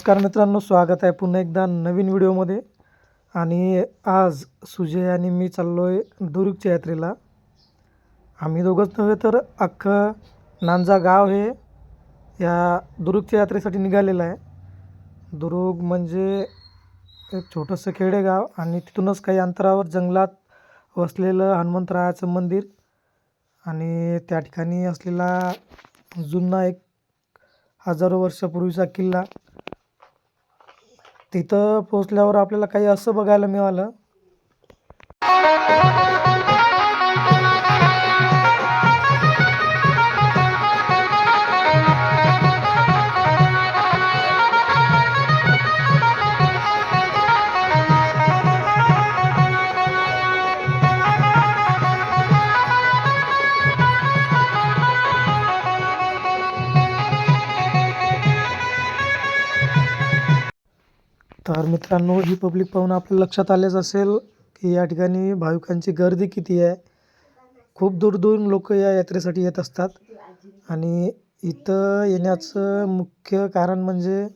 नमस्कार मित्रांनो स्वागत आहे पुन्हा एकदा नवीन व्हिडिओमध्ये. आणि आज सुजय आणि मी चाललो आहे दुर्गच्या यात्रेला. आम्ही दोघंच नव्हे तर अख्खं नांजा गाव हे या दुर्गच्या यात्रेसाठी निघालेलं आहे. दुर्ग म्हणजे एक छोटंसं खेडेगाव आणि तिथूनच काही अंतरावर जंगलात वसलेलं हनुमंतरायाचं मंदिर आणि त्या ठिकाणी असलेला जुना एक हजारो वर्षापूर्वीचा किल्ला. तिथं पोचल्यावर आपल्याला काही असं बघायला मिळालं तर मित्रांनो ही पब्लिक पाहून आपल्या लक्षात आलेच असेल की या ठिकाणी भाविकांची गर्दी किती आहे. खूप दूरदूरून लोक या यात्रेसाठी येत असतात. आणि इथं येण्याचं मुख्य कारण म्हणजे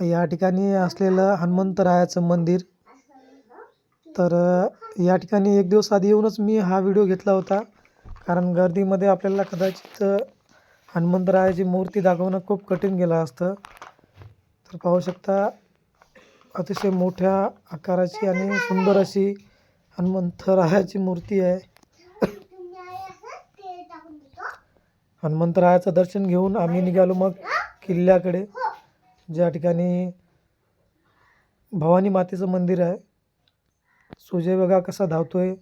या ठिकाणी असलेलं हनुमंतरायाचं मंदिर. तर या ठिकाणी एक दिवस आधी येऊनच मी हा व्हिडिओ घेतला होता. कारण गर्दीमध्ये आपल्याला कदाचित हनुमंतरायाची मूर्ती दाखवणं खूप कठीण गेलं असतं. तर पाहू शकता अतिशय मोठ्या आकाराची आणि सुंदर अशी हनुमंतरायाची मूर्ती आहे. हनुमंतरायाचं दर्शन घेऊन आम्ही निघालो मग किल्ल्याकडे. ज्या ठिकाणी भवानी मातेचं मंदिर आहे. सुजय बघा कसा धावतोय.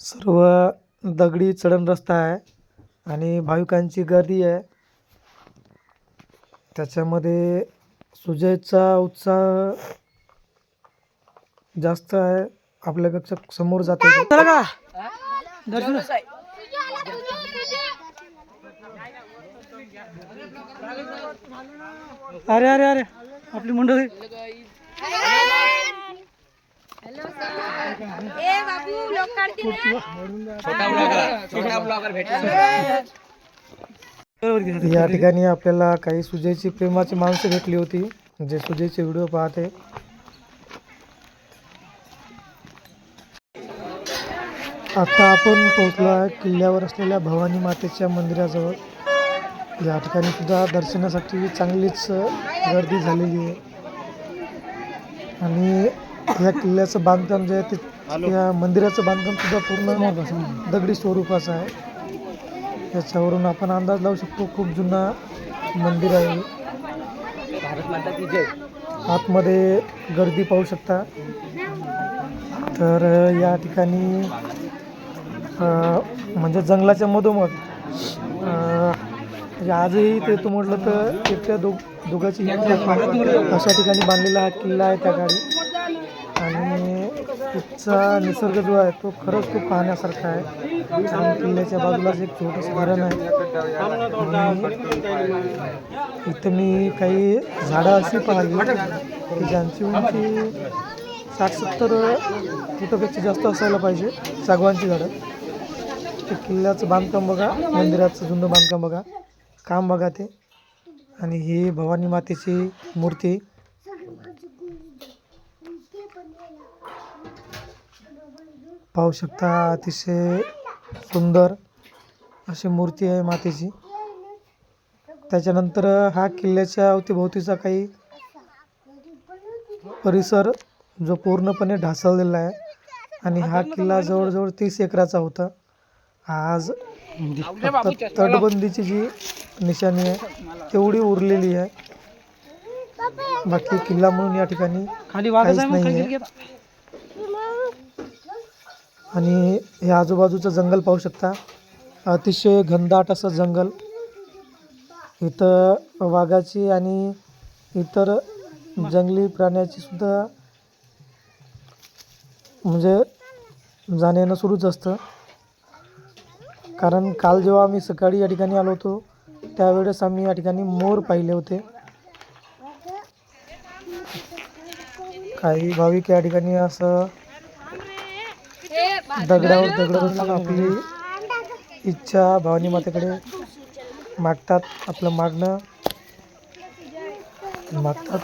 सर्व दगडी चढण रस्ता आहे आणि भाविकांची गर्दी आहे. त्याच्यामध्ये सुजयचा उत्साह जास्त आहे आपल्यापेक्षा समोर जातो. का? दर्शन अरे अरे अरे आपली मंडळी. ए बाबू लोक काढतील या ठिकाणी आपल्याला काही सुजयची प्रेमाची माणसं भेटली होती जे सुजयचे व्हिडिओ पाहते. आता आपण पोहोचलो आहे किल्ल्यावर असलेल्या भवानी मातेच्या मंदिराजवळ. या ठिकाणी सुद्धा दर्शनासाठी चांगलीच गर्दी झालेली आहे. आणि या किल्ल्याचं बांधकाम जे आहे ते या मंदिराचं बांधकाम सुद्धा पूर्ण दगडी स्वरूपाचं आहे. याच्यावरून आपण अंदाज लावू शकतो खूप जुना मंदिर आहे. आतमध्ये गर्दी पाहू शकता. तर या ठिकाणी म्हणजे जंगलाच्या मधोमध म्हणजे आजही ते तू म्हटलं तर एकट्या दो दोघाची अशा ठिकाणी बांधलेला हा किल्ला आहे त्या काळी आणि तिथचा निसर्ग जो आहे तो खरंच खूप पाहण्यासारखा आहे. किल्ल्याच्या बाजूलाच एक छोटंसं धरण आहे. इथं मी काही झाडं अशी पाहिली की ज्यांची उंची साठ सत्तर फुटापेक्षा जास्त असायला पाहिजे सागवानची झाडं. ते किल्ल्याचं बांधकाम बघा मंदिराचं जुनं बांधकाम बघा काम बघा ते. आणि ही भवानी मातेची मूर्ती. पाहू शकता अतिशय सुंदर अशी मूर्ती आहे मातेची. त्याच्यानंतर हा किल्ल्याच्या अवतीभोवतीचा काही परिसर जो पूर्णपणे ढासळलेला आहे आणि हा किल्ला जवळजवळ तीस एकराचा होता. आज तटबंदीची जी निशाणी आहे तेवढी उरलेली आहे. बाकी किल्ला म्हणून या ठिकाणी काहीच नाही आहे आणि हे आजूबाजूचं जंगल पाहू शकता. अतिशय घनदाट असं जंगल. इथं वाघाची आणि इतर जंगली प्राण्याची सुद्धा म्हणजे जाणं येणं सुरूच असतं. कारण काल जेव्हा आम्ही सकाळी या ठिकाणी आलो होतो त्यावेळेस आम्ही या ठिकाणी मोर पाहिले होते. काही भाविक या ठिकाणी असं दगडावर दगड बसून आपली इच्छा भवानी मातेकडे मागतात. आपलं मागणं मागतात.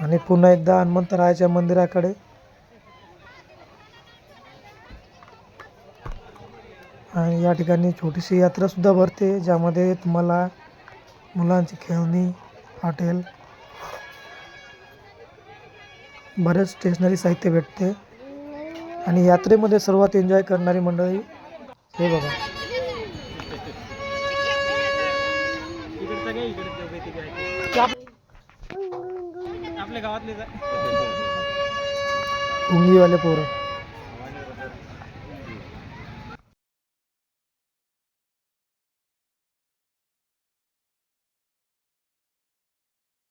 आणि पुन्हा एकदा हनुमंतरायाच्या मंदिराकडे. आणि या ठिकाणी छोटीशी यात्रा सुद्धा भरते ज्यामध्ये तुम्हाला मुलांची खेळणी हॉटेल बरेच स्टेशनरी साहित्य भेटते. आणि यात्रेमध्ये सर्वात एन्जॉय करणारी मंडळी हे बघा. आपल्या गावातले पोरं.